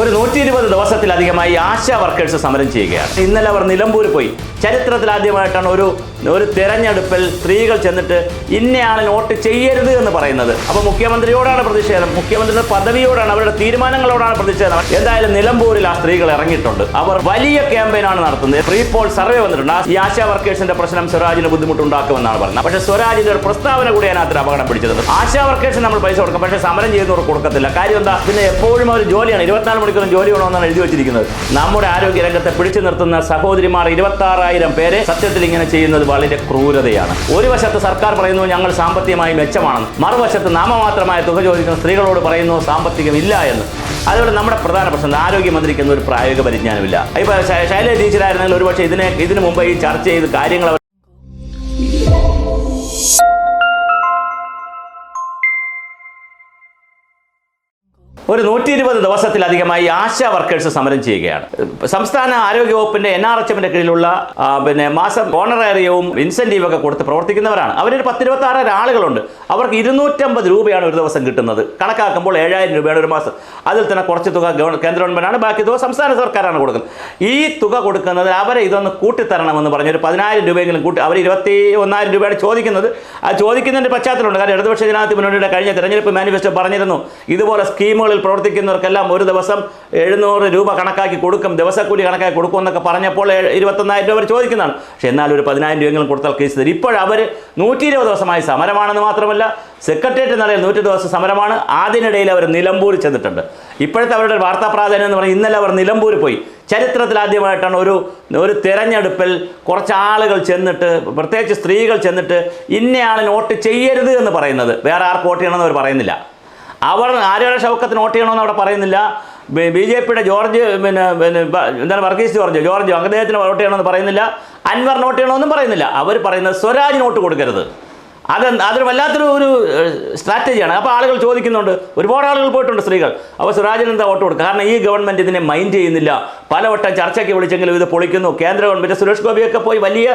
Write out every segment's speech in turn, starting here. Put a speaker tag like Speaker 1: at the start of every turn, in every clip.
Speaker 1: ഒരു നൂറ്റി ഇരുപത് ദിവസത്തിലധികമായി ആശാ വർക്കേഴ്സ് സമരം ചെയ്യുകയാണ്. ഇന്നലെ അവർ നിലമ്പൂർ പോയി. ചരിത്രത്തിൽ ആദ്യമായിട്ടാണ് ഒരു ഒരു തെരഞ്ഞെടുപ്പിൽ സ്ത്രീകൾ ചെന്നിട്ട് ഇന്നയാണ് വോട്ട് ചെയ്യരുത് എന്ന് പറയുന്നത്. അപ്പോൾ മുഖ്യമന്ത്രിയോടാണ് പ്രതിഷേധം. മുഖ്യമന്ത്രിയുടെ പദവിയോടാണ് അവരുടെ തീരുമാനങ്ങളോടാണ് പ്രതിഷേധം. എന്തായാലും നിലമ്പൂരിൽ ആ സ്ത്രീകൾ ഇറങ്ങിയിട്ടുണ്ട്. അവർ വലിയ ക്യാമ്പയിനാണ് നടത്തുന്നത്. പ്രീ പോൾ സർവേ വന്നിട്ടുണ്ട്. ഈ ആശാ വർക്കേഴ്സിന്റെ പ്രശ്നം സ്വരാജിന് ബുദ്ധിമുട്ടുണ്ടാക്കുമെന്നാണ് പറയുന്നത് പക്ഷേ സ്വരാജിന്റെ ഒരു പ്രസ്താവന കൂടി അതിനകത്ത് അപകടം പിടിച്ചത്. ആശാ വർക്കേഴ്സിന് നമ്മൾ പൈസ കൊടുക്കും. പക്ഷേ സമരം ചെയ്യുന്നവർ കൊടുക്കത്തില്ല. കാര്യം എന്താ? പിന്നെ എപ്പോഴും അവർ ജോലിയാണ്. ഇരുപത്തിനാല് മണിക്കൂറും ജോലി വേണമെന്നാണ് എഴുതി വെച്ചിരിക്കുന്നത്. നമ്മുടെ ആരോഗ്യ രംഗത്തെ പിടിച്ചു നിർത്തുന്ന സഹോദരിമാർ ഇരുപത്തി ആറായിരം പേരെ സത്യത്തിൽ ഇങ്ങനെ ചെയ്യുന്നത് വളരെ ക്രൂരതയാണ്. ഒരു വശത്ത് സർക്കാർ പറയുന്നു ഞങ്ങൾ സാമ്പത്തികമായി മെച്ചമാണെന്ന് മറുവശത്ത് നാമമാത്രമായ തുക ചോദിക്കുന്ന സ്ത്രീകളോട് പറയുന്നു സാമ്പത്തികം ഇല്ല എന്ന്. അതുപോലെ നമ്മുടെ പ്രധാന പ്രശ്നം ആരോഗ്യമന്ത്രിക്ക് ഒരു പ്രായോഗിക പരിജ്ഞാനമില്ല. ഇപ്പോൾ ശൈലജ ടീച്ചറായിരുന്നെങ്കിൽ ഒരുപക്ഷെ ഇതിനെ ഇതിനു മുമ്പ് ഈ ചർച്ച ചെയ്ത് കാര്യങ്ങൾ ഒരു നൂറ്റി ഇരുപത് ദിവസത്തിലധികമായി ആശാ വർക്കേഴ്സ് സമരം ചെയ്യുകയാണ്. സംസ്ഥാന ആരോഗ്യവകുപ്പിന്റെ എൻ ആർ എച്ച് എമ്മിന്റെ കീഴിലുള്ള പിന്നെ മാസം ഓണറേറിയവും ഇൻസെന്റീവ് ഒക്കെ കൊടുത്ത് പ്രവർത്തിക്കുന്നവരാണ്. അവരൊരു പത്തിരുപത്തി ആറ് ആളുകളുണ്ട് അവർക്ക് ഇരുന്നൂറ്റമ്പത് രൂപയാണ് ഒരു ദിവസം കിട്ടുന്നത്. കണക്കാക്കുമ്പോൾ ഏഴായിരം രൂപയാണ് ഒരു മാസം. അതിൽ തന്നെ കുറച്ച് തുക കേന്ദ്ര ഗവൺമെന്റാണ് ബാക്കി തുക സംസ്ഥാന സർക്കാരാണ് കൊടുക്കുന്നത്. ഈ തുക കൊടുക്കുന്നത് അവരെ ഇതൊന്ന് കൂട്ടിത്തരണമെന്ന് പറഞ്ഞ് ഒരു പതിനായിരം രൂപയെങ്കിലും കൂട്ടി അവർ ഇരുപത്തി ഒന്നായിരം രൂപയാണ് ചോദിക്കുന്നത്. ആ ചോദിക്കുന്നതിന്റെ പശ്ചാത്തലമുണ്ട്. കാരണം ഇടതുപക്ഷ ജനാധിപത്യ മുന്നണിയുടെ കഴിഞ്ഞ തെരഞ്ഞെടുപ്പ് മാനിഫെസ്റ്റോ പറഞ്ഞിരുന്നു. ഇതുപോലെ സ്കീമുകളിൽ പ്രവർത്തിക്കുന്നവർക്കെല്ലാം ഒരു ദിവസം എഴുന്നൂറ് രൂപ കണക്കാക്കി കൊടുക്കും ദിവസക്കൂലി കണക്കാക്കി കൊടുക്കും എന്നൊക്കെ പറഞ്ഞപ്പോൾ ഇരുപത്തൊന്നായിരം രൂപ അവർ ചോദിക്കുന്നതാണ്. പക്ഷേ എന്നാലും ഒരു പതിനായിരം രൂപയെങ്കിലും കൊടുത്താൽ കേസ് തരും. ഇപ്പോൾ അവർ നൂറ്റി ഇരുപത് ദിവസമായി സമരമാണെന്ന് മാത്രമല്ല സെക്രട്ടേറിയറ്റ് നിലയിൽ നൂറ്റി ദിവസം സമരമാണ്. അതിനിടയിൽ അവർ നിലമ്പൂർ ചെന്നിട്ടുണ്ട്. ഇപ്പോഴത്തെ അവരുടെ വാർത്താ പ്രാധാന്യം എന്ന് പറഞ്ഞാൽ ഇന്നലെ അവർ നിലമ്പൂർ പോയി. ചരിത്രത്തിൽ ആദ്യമായിട്ടാണ് ഒരു ഒരു തെരഞ്ഞെടുപ്പിൽ കുറച്ച് ആളുകൾ ചെന്നിട്ട് പ്രത്യേകിച്ച് സ്ത്രീകൾ ചെന്നിട്ട് ഇന്നയാളിന് വോട്ട് ചെയ്യരുത് എന്ന് പറയുന്നത്. വേറെ ആർക്ക് വോട്ട് ചെയ്യണമെന്ന് അവർ പറയുന്നില്ല. അവർ ആരുടെ ഷൗക്കത്തിന് വോട്ട് ചെയ്യണമെന്ന് അവിടെ പറയുന്നില്ല. ബി ജെ പിയുടെ ജോർജ് പിന്നെ പിന്നെ എന്താണ് വർഗീസ് ജോർജ്? ജോർജ് അദ്ദേഹത്തിന് വോട്ട് ചെയ്യണമെന്ന് പറയുന്നില്ല. അൻവർ വോട്ട് ചെയ്യണമെന്നും പറയുന്നില്ല. അവർ പറയുന്നത് സ്വരാജ് നോട്ട് കൊടുക്കരുത്. അത് അതൊരു വല്ലാത്തൊരു ഒരു സ്ട്രാറ്റജിയാണ് അപ്പോൾ ആളുകൾ ചോദിക്കുന്നുണ്ട് ഒരുപാട് ആളുകൾ പോയിട്ടുണ്ട് സ്ത്രീകൾ. അപ്പോൾ സിറാജിന് എന്താ വോട്ട് കൊടുക്കുക? കാരണം ഈ ഗവൺമെന്റ് ഇതിനെ മൈൻഡ് ചെയ്യുന്നില്ല. പലവട്ടം ചർച്ചയ്ക്ക് വിളിച്ചെങ്കിലും ഇത് പൊളിക്കുന്നു. കേന്ദ്ര ഗവൺമെന്റ് സുരേഷ് ഗോപിയൊക്കെ പോയി വലിയ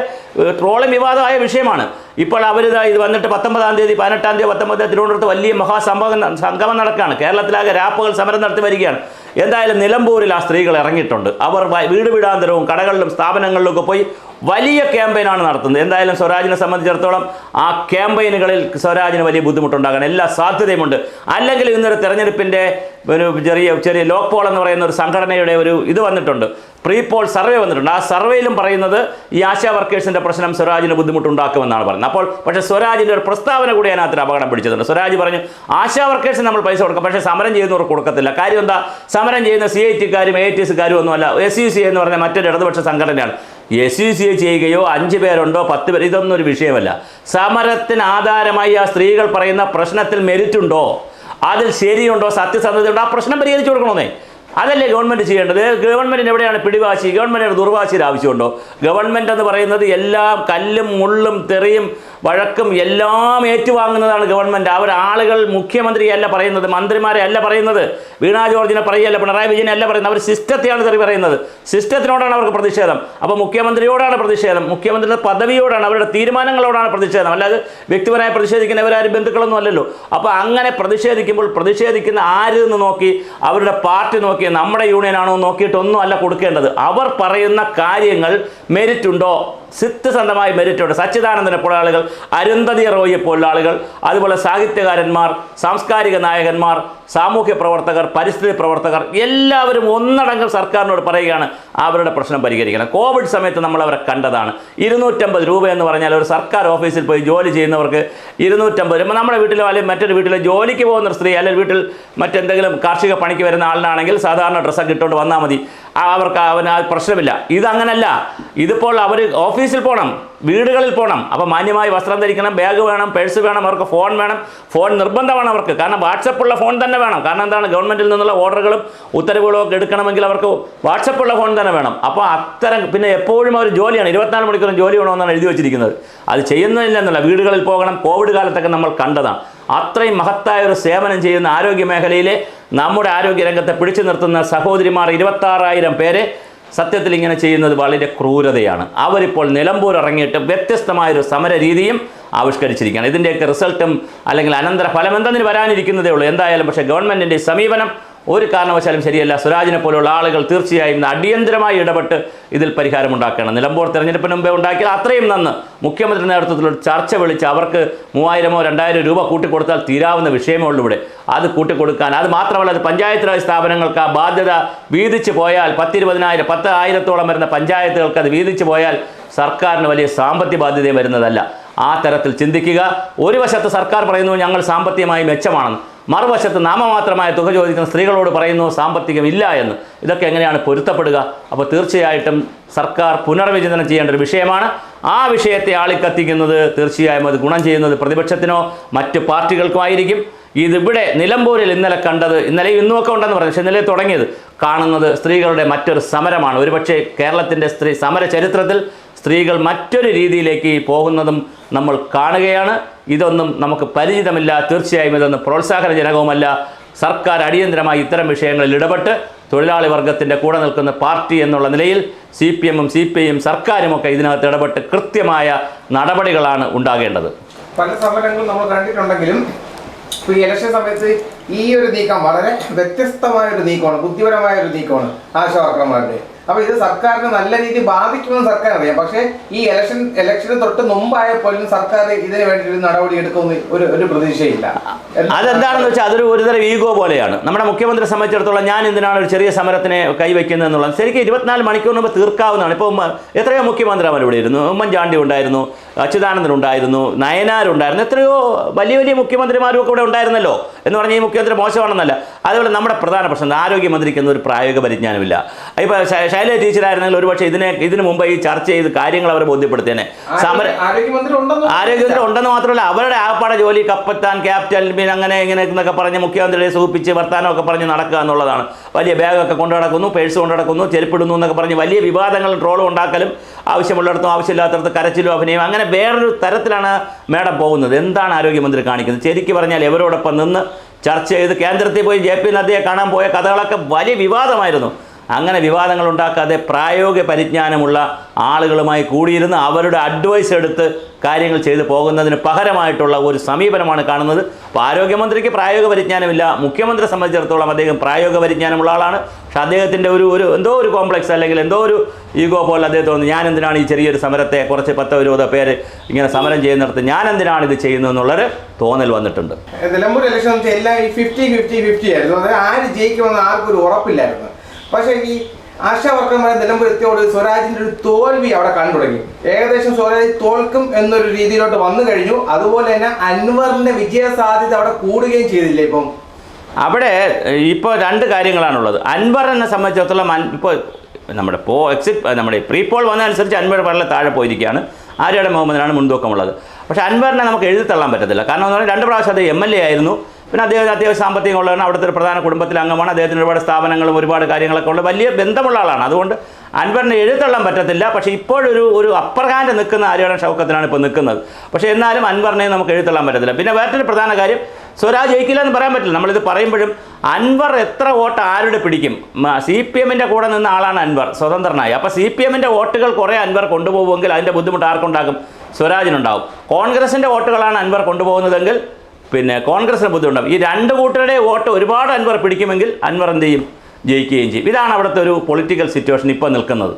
Speaker 1: ട്രോളും വിവാദമായ വിഷയമാണ്. ഇപ്പോൾ അവരിതാ ഇത് വന്നിട്ട് പത്തൊമ്പതാം തീയതി പതിനെട്ടാം തീയതി പത്തൊമ്പത് തിരുവനന്തപുരത്ത് വലിയ മഹാസംഭവം സംഗമം നടക്കുകയാണ്. കേരളത്തിലാകെ രാപ്പുകൾ സമരം നടത്തി വരികയാണ്. എന്തായാലും നിലമ്പൂരിൽ ആ സ്ത്രീകൾ ഇറങ്ങിയിട്ടുണ്ട്. അവർ വീട് വീടാന്തരവും കടകളിലും സ്ഥാപനങ്ങളിലും ഒക്കെ പോയി വലിയ ക്യാമ്പയിനാണ് നടത്തുന്നത്. എന്തായാലും സ്വരാജിനെ സംബന്ധിച്ചിടത്തോളം ആ ക്യാമ്പയിനുകളിൽ സ്വരാജിന് വലിയ ബുദ്ധിമുട്ടുണ്ടാകാൻ എല്ലാ സാധ്യതയുമുണ്ട്. അല്ലെങ്കിൽ ഇന്നൊരു തെരഞ്ഞെടുപ്പിന്റെ ഒരു ചെറിയ ചെറിയ ലോക് പോൾ എന്ന് പറയുന്ന ഒരു സംഘടനയുടെ ഒരു ഇത് വന്നിട്ടുണ്ട്. പ്രീ പോൾ സർവേ വന്നിട്ടുണ്ട്. ആ സർവേയിലും പറയുന്നത് ഈ ആശാ വർക്കേഴ്സിന്റെ പ്രശ്നം സ്വരാജിന് ബുദ്ധിമുട്ടുണ്ടാക്കുമെന്നാണ് പറയുന്നത്. അപ്പോൾ പക്ഷേ സ്വരാജിന്റെ ഒരു പ്രസ്താവന കൂടി അതിനകത്ത് അപകടം പിടിച്ചിട്ടുണ്ട്. സ്വരാജ് പറഞ്ഞു ആശാ വർക്കേഴ്സിന് നമ്മൾ പൈസ കൊടുക്കാം. പക്ഷേ സമരം ചെയ്യുന്നവർക്ക് കൊടുക്കത്തില്ല. കാര്യം എന്താ? സമരം ചെയ്യുന്ന സി ഐ ടിക്കാരും എ ടി എസ്സുകാരും ഒന്നുമല്ല. എസ് യു സി എന്ന് പറഞ്ഞ മറ്റൊരു ഇടതുപക്ഷ സംഘടനയാണ്. എസ് യു സി ചെയ്യുകയോ അഞ്ച് പേരുണ്ടോ പത്ത് പേർ ഇതൊന്നും ഒരു വിഷയമല്ല. സമരത്തിന് ആധാരമായി ആ സ്ത്രീകൾ പറയുന്ന പ്രശ്നത്തിൽ മെരിറ്റുണ്ടോ? അതിൽ ശരിയുണ്ടോ സത്യസന്ധതയുണ്ടോ? ആ പ്രശ്നം പരിഹരിച്ചു കൊടുക്കണമെന്നേ. അതല്ലേ ഗവൺമെന്റ് ചെയ്യേണ്ടത്? ഗവൺമെന്റിന് എവിടെയാണ് പിടിവാശി? ഗവൺമെന്റിന് ദുർവാശിയുടെ ആവശ്യമുണ്ടോ? ഗവൺമെന്റ് എന്ന് പറയുന്നത് എല്ലാം കല്ലും മുള്ളും തെറിയും വഴക്കും എല്ലാം ഏറ്റുവാങ്ങുന്നതാണ് ഗവൺമെന്റ് അവർ ആളുകൾ മുഖ്യമന്ത്രിയല്ല പറയുന്നത് മന്ത്രിമാരെ അല്ല പറയുന്നത്. വീണാ ജോർജിനെ പറയല്ല പിണറായി വിജയനെ അല്ല പറയുന്നത്. അവർ സിസ്റ്റത്തെയാണ് തെറി പറയുന്നത്. സിസ്റ്റത്തിനോടാണ് അവർക്ക് പ്രതിഷേധം. അപ്പോൾ മുഖ്യമന്ത്രിയോടാണ് പ്രതിഷേധം. മുഖ്യമന്ത്രിയുടെ പദവിയോടാണ് അവരുടെ തീരുമാനങ്ങളോടാണ് പ്രതിഷേധം. അല്ലാതെ വ്യക്തിപരമായി പ്രതിഷേധിക്കുന്നവരാരും ബന്ധുക്കളൊന്നും അല്ലല്ലോ. അപ്പോൾ അങ്ങനെ പ്രതിഷേധിക്കുമ്പോൾ പ്രതിഷേധിക്കുന്ന ആര് എന്ന് നോക്കി അവരുടെ പാർട്ടി നോക്കി നമ്മുടെ യൂണിയനാണോ നോക്കിയിട്ടൊന്നും അല്ല കൊടുക്കേണ്ടത്. അവർ പറയുന്ന കാര്യങ്ങൾ മെരിറ്റ് ഉണ്ടോ? സിദ്ധസന്ധമായി മെരിറ്റ് ഉണ്ട് സച്ചിദാനന്ദനെ പോലെ ആളുകൾ അരുന്ധതി റോയെ പോലുള്ള ആളുകൾ അതുപോലെ സാഹിത്യകാരന്മാർ സാംസ്കാരിക നായകന്മാർ സാമൂഹ്യ പ്രവർത്തകർ പരിസ്ഥിതി പ്രവർത്തകർ എല്ലാവരും ഒന്നടങ്കം സർക്കാരിനോട് പറയുകയാണ് അവരുടെ പ്രശ്നം പരിഹരിക്കണം. കോവിഡ് സമയത്ത് നമ്മൾ അവരെ കണ്ടതാണ്. ഇരുന്നൂറ്റമ്പത് രൂപ എന്ന് പറഞ്ഞാൽ ഒരു സർക്കാർ ഓഫീസിൽ പോയി ജോലി ചെയ്യുന്നവർക്ക് ഇരുന്നൂറ്റമ്പത് രൂപ. നമ്മുടെ വീട്ടിലോ അല്ലെങ്കിൽ മറ്റൊരു വീട്ടിലോ ജോലിക്ക് പോകുന്ന സ്ത്രീ അല്ലെങ്കിൽ വീട്ടിൽ മറ്റെന്തെങ്കിലും കാർഷിക പണിക്ക് വരുന്ന ആളിനാണെങ്കിൽ സാധാരണ ഡ്രസ്സൊക്കെ ഇട്ടുകൊണ്ട് വന്നാൽ മതി. അവർക്ക് അവന് പ്രശ്നമില്ല. ഇതങ്ങനല്ല. ഇതിപ്പോൾ അവർ ഓഫീസിൽ പോകണം വീടുകളിൽ പോകണം അപ്പോൾ മാന്യമായി വസ്ത്രം ധരിക്കണം ബാഗ് വേണം പേഴ്സ് വേണം അവർക്ക് ഫോൺ വേണം. ഫോൺ നിർബന്ധമാണ് അവർക്ക്. കാരണം വാട്സപ്പുള്ള ഫോൺ തന്നെ വേണം. കാരണം എന്താണ്? ഗവൺമെന്റിൽ നിന്നുള്ള ഓർഡറുകളും ഉത്തരവുകളും ഒക്കെ എടുക്കണമെങ്കിൽ അവർക്ക് വാട്സപ്പുള്ള ഫോൺ തന്നെ വേണം. അപ്പോൾ അത്തരം പിന്നെ എപ്പോഴും അവർ ജോലിയാണ്. ഇരുപത്തിനാല് മണിക്കൂറും ജോലി വേണമെന്നാണ് എഴുതി വെച്ചിരിക്കുന്നത്. അത് ചെയ്യുന്നില്ല എന്നല്ല വീടുകളിൽ പോകണം. കോവിഡ് കാലത്തൊക്കെ നമ്മൾ കണ്ടതാണ്. അത്രയും മഹത്തായ ഒരു സേവനം ചെയ്യുന്ന ആരോഗ്യ മേഖലയിലെ നമ്മുടെ ആരോഗ്യ രംഗത്തെ പിടിച്ചു നിർത്തുന്ന സഹോദരിമാർ ഇരുപത്താറായിരം പേരെ സത്യത്തിൽ ഇങ്ങനെ ചെയ്യുന്നത് വളരെ ക്രൂരതയാണ്. അവരിപ്പോൾ നിലമ്പൂർ ഇറങ്ങിയിട്ട് വ്യത്യസ്തമായൊരു സമര രീതിയും ആവിഷ്കരിച്ചിരിക്കുകയാണ്. ഇതിന്റെയൊക്കെ റിസൾട്ടും അല്ലെങ്കിൽ അനന്തര ഫലം എന്തെന്ന് വരാനിരിക്കുന്നതേ ഉള്ളൂ. എന്തായാലും പക്ഷേ ഗവൺമെന്റിന്റെ സമീപനം ഒരു കാരണവശാലും ശരിയല്ല. സ്വരാജിനെ പോലുള്ള ആളുകൾ തീർച്ചയായും അടിയന്തരമായി ഇടപെട്ട് ഇതിൽ പരിഹാരമുണ്ടാക്കണം. നിലമ്പൂർ തെരഞ്ഞെടുപ്പിന് മുമ്പേ ഉണ്ടാക്കിയാൽ അത്രയും നന്ന് മുഖ്യമന്ത്രി നേതൃത്വത്തിൽ ഒരു ചർച്ച വിളിച്ച് അവർക്ക് മൂവായിരമോ രണ്ടായിരം രൂപ കൂട്ടിക്കൊടുത്താൽ തീരാവുന്ന വിഷയമേ ഉള്ളൂ ഇവിടെ. അത് കൂട്ടിക്കൊടുക്കാൻ അത് മാത്രമല്ല അത് പഞ്ചായത്ത് രാജ് സ്ഥാപനങ്ങൾക്ക് ആ ബാധ്യത വീതിച്ചു പോയാൽ പത്തിരുപതിനായിരം പത്ത് ആയിരത്തോളം വരുന്ന പഞ്ചായത്തുകൾക്ക് അത് വീതിച്ചു പോയാൽ സർക്കാരിന് വലിയ സാമ്പത്തിക ബാധ്യതയും വരുന്നതല്ല. ആ തരത്തിൽ ചിന്തിക്കുക. ഒരു വശത്ത് സർക്കാർ പറയുന്നു ഞങ്ങൾ സാമ്പത്തികമായി മെച്ചമാണെന്ന്. മറുവശത്ത് നാമമാത്രമായ തുക ചോദിക്കുന്ന സ്ത്രീകളോട് പറയുന്നു സാമ്പത്തികമില്ല എന്ന്. ഇതൊക്കെ എങ്ങനെയാണ് പൊരുത്തപ്പെടുക? അപ്പോൾ തീർച്ചയായിട്ടും സർക്കാർ പുനർവിചിന്തനം ചെയ്യേണ്ട ഒരു വിഷയമാണ്. ആ വിഷയത്തെ ആളിക്കത്തിക്കുന്നത് തീർച്ചയായും അത് ഗുണം ചെയ്യുന്നത് പ്രതിപക്ഷത്തിനോ മറ്റ് പാർട്ടികൾക്കോ ആയിരിക്കും. ഇതിവിടെ നിലമ്പൂരിൽ ഇന്നലെ കണ്ടത് ഇന്നലെ ഇന്നുമൊക്കെ ഉണ്ടെന്ന് പറഞ്ഞു. പക്ഷേ ഇന്നലെ തുടങ്ങിയത് കാണുന്നത് സ്ത്രീകളുടെ മറ്റൊരു സമരമാണ്. ഒരുപക്ഷെ കേരളത്തിന്റെ സ്ത്രീ സമര ചരിത്രത്തിൽ സ്ത്രീകൾ മറ്റൊരു രീതിയിലേക്ക് പോകുന്നതും നമ്മൾ കാണുകയാണ്. ഇതൊന്നും നമുക്ക് പരിചിതമില്ല. തീർച്ചയായും ഇതൊന്നും പ്രോത്സാഹനജനകവുമല്ല സർക്കാർ അടിയന്തരമായി ഇത്തരം വിഷയങ്ങളിൽ ഇടപെട്ട് തൊഴിലാളി വർഗത്തിന്റെ കൂടെ നിൽക്കുന്ന പാർട്ടി എന്നുള്ള നിലയിൽ സി പി എമ്മും സി പി ഐയും സർക്കാരുമൊക്കെ ഇതിനകത്ത് ഇടപെട്ട് കൃത്യമായ നടപടികളാണ് ഉണ്ടാകേണ്ടത്.
Speaker 2: പല സമരങ്ങളും നമ്മൾ കണ്ടിട്ടുണ്ടെങ്കിലും ഈ ഇലക്ഷൻ സമയത്ത് ഈ ഒരു നീക്കം വളരെ വ്യത്യസ്തമായ ഒരു നീക്കമാണ് ബുദ്ധിപരമായ ഒരു നീക്കമാണ് ആശാവർക്കർമാരുടെ. അപ്പൊ ഇത് സർക്കാരിനെ നല്ല രീതിയിൽ ബാധിക്കുമെന്ന് സർക്കാർ അറിയാം പക്ഷേ ഈ ഇലക്ഷൻ ഇലക്ഷന് തൊട്ട് മുമ്പായപ്പോലും സർക്കാർ ഇതിനു ഒരു നടപടി എടുക്കുമെന്ന് ഒരു ഒരു പ്രതീക്ഷയില്ല.
Speaker 1: അതെന്താണെന്ന് വെച്ചാൽ അതൊരു ഒരുതരം ഈഗോ പോലെയാണ്. നമ്മുടെ മുഖ്യമന്ത്രി സംബന്ധിച്ചിടത്തോളം ഞാൻ എന്തിനാണ് ഒരു ചെറിയ സമരത്തിനെ കൈവയ്ക്കുന്നത് എന്നുള്ളത് ശരിക്കും ഇരുപത്തിനാല് മണിക്കൂറിന് മുമ്പ് തീർക്കാവുന്നതാണ്. ഇപ്പോൾ എത്രയോ മുഖ്യമന്ത്രിമാർ ഇവിടെ ഇരുന്നു. ഉമ്മൻചാണ്ടി ഉണ്ടായിരുന്നു അച്യുതാനന്ദൻ ഉണ്ടായിരുന്നു നയനാരുണ്ടായിരുന്നു എത്രയോ വലിയ വലിയ മുഖ്യമന്ത്രിമാരും ഒക്കെ ഇവിടെ ഉണ്ടായിരുന്നല്ലോ എന്ന് പറഞ്ഞാൽ മുഖ്യമന്ത്രി മോശമാണെന്നല്ല. അതുപോലെ നമ്മുടെ പ്രധാന പ്രശ്നം ആരോഗ്യമന്ത്രിക്ക് എന്നൊരു ഒരു പ്രായോഗിക പരിജ്ഞാനമില്ല. ഇപ്പോൾ ശൈലജ ടീച്ചറായിരുന്നെങ്കിൽ ഒരുപക്ഷെ ഇതിനെ ഇതിനു മുമ്പ് ഈ ചർച്ച ചെയ്ത് കാര്യങ്ങൾ അവരെ ബോധ്യപ്പെടുത്തിയേനെ. സമര
Speaker 2: ആരോഗ്യ- ആരോഗ്യമന്ത്രി ഉണ്ടെന്ന്
Speaker 1: മാത്രമല്ല അവരുടെ ആപ്പാടെ ജോലി കപ്പത്താൻ ക്യാപ്റ്റൻ പിന്നെ അങ്ങനെ ഇങ്ങനെ എന്നൊക്കെ പറഞ്ഞ് മുഖ്യമന്ത്രിയെ സൂപ്പിച്ച് വർത്താനമൊക്കെ പറഞ്ഞ് നടക്കുക എന്നുള്ളതാണ്. വലിയ ബാഗൊക്കെ കൊണ്ടു നടക്കുന്നു പേഴ്സ് കൊണ്ടു നടക്കുന്നു ചെരുപ്പിടുന്നു എന്നൊക്കെ പറഞ്ഞ് വലിയ വിവാദങ്ങളും ട്രോളും ഉണ്ടാക്കലും ആവശ്യമുള്ളിടത്തും ആവശ്യമില്ലാത്തടത്ത് കരച്ചിലും അഭിനയം അങ്ങനെ വേറൊരു തരത്തിലാണ് മേഡം പോകുന്നത്. എന്താണ് ആരോഗ്യമന്ത്രി കാണിക്കുന്നത്? ശരിക്കും പറഞ്ഞാൽ എവരോടൊപ്പം നിന്ന് ചർച്ച ചെയ്ത് കേന്ദ്രത്തിൽ പോയി ജെ പി നദ്ദയെ കാണാൻ പോയ കഥകളൊക്കെ വലിയ വിവാദമായിരുന്നു. അങ്ങനെ വിവാദങ്ങൾ ഉണ്ടാക്കാതെ പ്രായോഗിക പരിജ്ഞാനമുള്ള ആളുകളുമായി കൂടിയിരുന്ന് അവരുടെ അഡ്വൈസ് എടുത്ത് കാര്യങ്ങൾ ചെയ്തു പോകുന്നതിന് പകരമായിട്ടുള്ള ഒരു സമീപനമാണ് കാണുന്നത്. അപ്പോൾ ആരോഗ്യമന്ത്രിക്ക് പ്രായോഗിക പരിജ്ഞാനമില്ല. മുഖ്യമന്ത്രിയെ സംബന്ധിച്ചിടത്തോളം അദ്ദേഹം പ്രായോഗിക പരിജ്ഞാനമുള്ള ആളാണ്. പക്ഷേ അദ്ദേഹത്തിന്റെ ഒരു ഒരു എന്തോ ഒരു കോംപ്ലക്സ് അല്ലെങ്കിൽ എന്തോ ഒരു ഈഗോ പോലെ അദ്ദേഹം ഞാൻ എന്തിനാണ് ഈ ചെറിയൊരു സമരത്തെ കുറച്ച് പത്തോ ഇരുപതോ പേര് ഇങ്ങനെ സമരം ചെയ്യുന്നിടത്ത് ഞാൻ എന്തിനാണ് ഇത് ചെയ്യുന്നതെന്നുള്ളൊരു തോന്നൽ വന്നിട്ടുണ്ട്.
Speaker 2: നിലമ്പൂർ ഇലക്ഷൻ എല്ലാം ഫിഫ്റ്റി ഫിഫ്റ്റി ഫിഫ്റ്റി ആയിരുന്നു. ആര് ജയിക്കുമെന്ന് ആർക്കും ഒരു ഉറപ്പില്ലായിരുന്നു. പക്ഷേ ഈ ആശാവർക്കന്മാരെ എത്തിയോട് സ്വരാജിന്റെ ഒരു തോൽവി അവിടെ കണ്ടു തുടങ്ങി. ഏകദേശം സ്വരാജ് തോൽക്കും എന്നൊരു രീതിയിലോട്ട് വന്നു കഴിഞ്ഞു. അതുപോലെ തന്നെ അൻവറിന്റെ വിജയ സാധ്യത അവിടെ കൂടുകയും ചെയ്തില്ലേ ഇപ്പം?
Speaker 1: അവിടെ ഇപ്പോൾ രണ്ട് കാര്യങ്ങളാണുള്ളത്. അൻവർ എന്നെ സംബന്ധിച്ചിടത്തോളം ഇപ്പോൾ നമ്മുടെ പോ എക്സിറ്റ് നമ്മുടെ പ്രീ പോൾ വന്നതനുസരിച്ച് അൻവർ വളരെ താഴെ പോയിരിക്കുകയാണ്. ആര്യയുടെ മുഹമ്മദിനാണ് മുൻതൂക്കമുള്ളത്. പക്ഷേ അൻവറിനെ നമുക്ക് എഴുതി തള്ളാൻ പറ്റത്തില്ല. കാരണം എന്ന് പറഞ്ഞാൽ രണ്ട് പ്രാവശ്യം അത് എം എൽ എ ആയിരുന്നു. പിന്നെ അദ്ദേഹത്തിന് അത്യാവശ്യം സാമ്പത്തികം ഉള്ളതാണ് അവിടുത്തെ ഒരു പ്രധാന കുടുംബത്തിലെ അംഗമാണ്. അദ്ദേഹത്തിന് ഒരുപാട് സ്ഥാപനങ്ങളും ഒരുപാട് കാര്യങ്ങളൊക്കെ ഉള്ള വലിയ ബന്ധമുള്ള ആളാണ്. അതുകൊണ്ട് അൻവറിനെ എഴുത്തള്ളാൻ പറ്റത്തില്ല. പക്ഷേ ഇപ്പോഴൊരു ഒരു അപ്പർ ഹാൻഡ് നിൽക്കുന്ന ആര്യയുടെ ഷൗക്കത്തിനാണ് ഇപ്പോൾ നിൽക്കുന്നത്. പക്ഷേ എന്നാലും അൻവറിനെ നമുക്ക് എഴുത്തള്ളാൻ പറ്റത്തില്ല. പിന്നെ വേറൊരു പ്രധാന കാര്യം സ്വരാജ് ജയിക്കില്ല എന്ന് പറയാൻ പറ്റില്ല. നമ്മളിത് പറയുമ്പോഴും അൻവർ എത്ര വോട്ട് ആരുടെ പിടിക്കും? സി പി എമ്മിന്റെ കൂടെ നിന്ന ആളാണ് അൻവർ സ്വതന്ത്രനായി. അപ്പോൾ സി പി എമ്മിന്റെ വോട്ടുകൾ കുറേ അൻവർ കൊണ്ടുപോകുമെങ്കിൽ അതിന്റെ ബുദ്ധിമുട്ട് ആർക്കുണ്ടാകും? സ്വരാജിനുണ്ടാവും. കോൺഗ്രസിന്റെ വോട്ടുകളാണ് അൻവർ കൊണ്ടുപോകുന്നതെങ്കിൽ പിന്നെ കോൺഗ്രസിന് ബുദ്ധിമുട്ടുണ്ടാകും ഈ രണ്ട് കൂട്ടരുടെ വോട്ട് ഒരുപാട് അൻവർ പിടിക്കുമെങ്കിൽ അൻവർ എന്ത് ചെയ്യും? ജയിക്കുകയും ചെയ്യും. ഇതാണ് അവിടുത്തെ ഒരു പൊളിറ്റിക്കൽ സിറ്റുവേഷൻ ഇപ്പോൾ നിൽക്കുന്നത്.